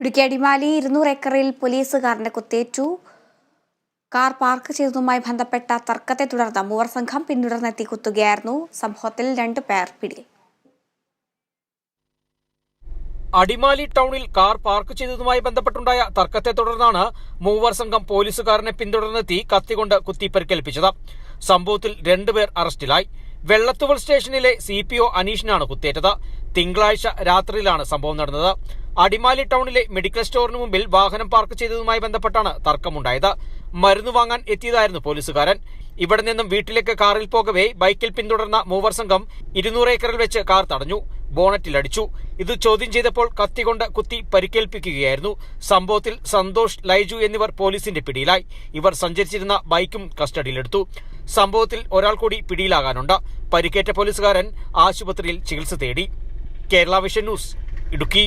ഇടുക്കി അടിമാലി ഇരുന്നൂറ് ഏക്കറിൽ പോലീസുകാരന്റെ കുത്തേറ്റു. Car park ചെയ്തതുമായി ബന്ധപ്പെട്ട തർക്കത്തെ തുടർന്ന് മൂവർ സംഘം പിന്തുടർന്നെത്തി കുത്തുകയായിരുന്നു. സംഭവത്തിൽ രണ്ടു പേർ പിടിയിൽ അടിമാലി ടൗണിൽ കാർ പാർക്ക് ചെയ്തതുമായി ബന്ധപ്പെട്ടുണ്ടായ തർക്കത്തെ തുടർന്നാണ് മൂവർ സംഘം പോലീസുകാരനെ പിന്തുടർന്നെത്തി കത്തികൊണ്ട് കുത്തിപ്പരിക്കേൽപ്പിച്ചത്. സംഭവത്തിൽ രണ്ടുപേർ അറസ്റ്റിലായി. വെള്ളത്തുവൽ സ്റ്റേഷനിലെ സി പി ഒ അനീഷിനാണ് കുത്തേറ്റത്. തിങ്കളാഴ്ച രാത്രിയിലാണ് സംഭവം നടന്നത്. അടിമാലി ടൗണിലെ മെഡിക്കൽ സ്റ്റോറിന് മുമ്പിൽ വാഹനം പാർക്ക് ചെയ്തതുമായി ബന്ധപ്പെട്ടാണ് തർക്കമുണ്ടായത്. മരുന്ന് വാങ്ങാൻ എത്തിയതായിരുന്നു പോലീസുകാരൻ. ഇവിടെ നിന്നും വീട്ടിലേക്ക് കാറിൽ പോകവേ ബൈക്കിൽ പിന്തുടർന്ന മൂവർ സംഘം ഇരുന്നൂറ് ഏക്കറിൽ വെച്ച് കാർ തടഞ്ഞു. ബോണറ്റിലടിച്ചു ഇത് ചോദ്യം ചെയ്തപ്പോൾ കത്തികൊണ്ട് കുത്തി പരിക്കേൽപ്പിക്കുകയായിരുന്നു. സംഭവത്തിൽ സന്തോഷ് ലൈജു എന്നിവർ പോലീസിന്റെ പിടിയിലായി. ഇവർ സഞ്ചരിച്ചിരുന്ന ബൈക്കും കസ്റ്റഡിയിലെടുത്തു. സംഭവത്തിൽ ഒരാൾ കൂടി പിടിയിലാകാനുണ്ട്. പരിക്കേറ്റ പോലീസുകാരൻ ആശുപത്രിയിൽ ചികിത്സ തേടി. Kerala vision news Idukki.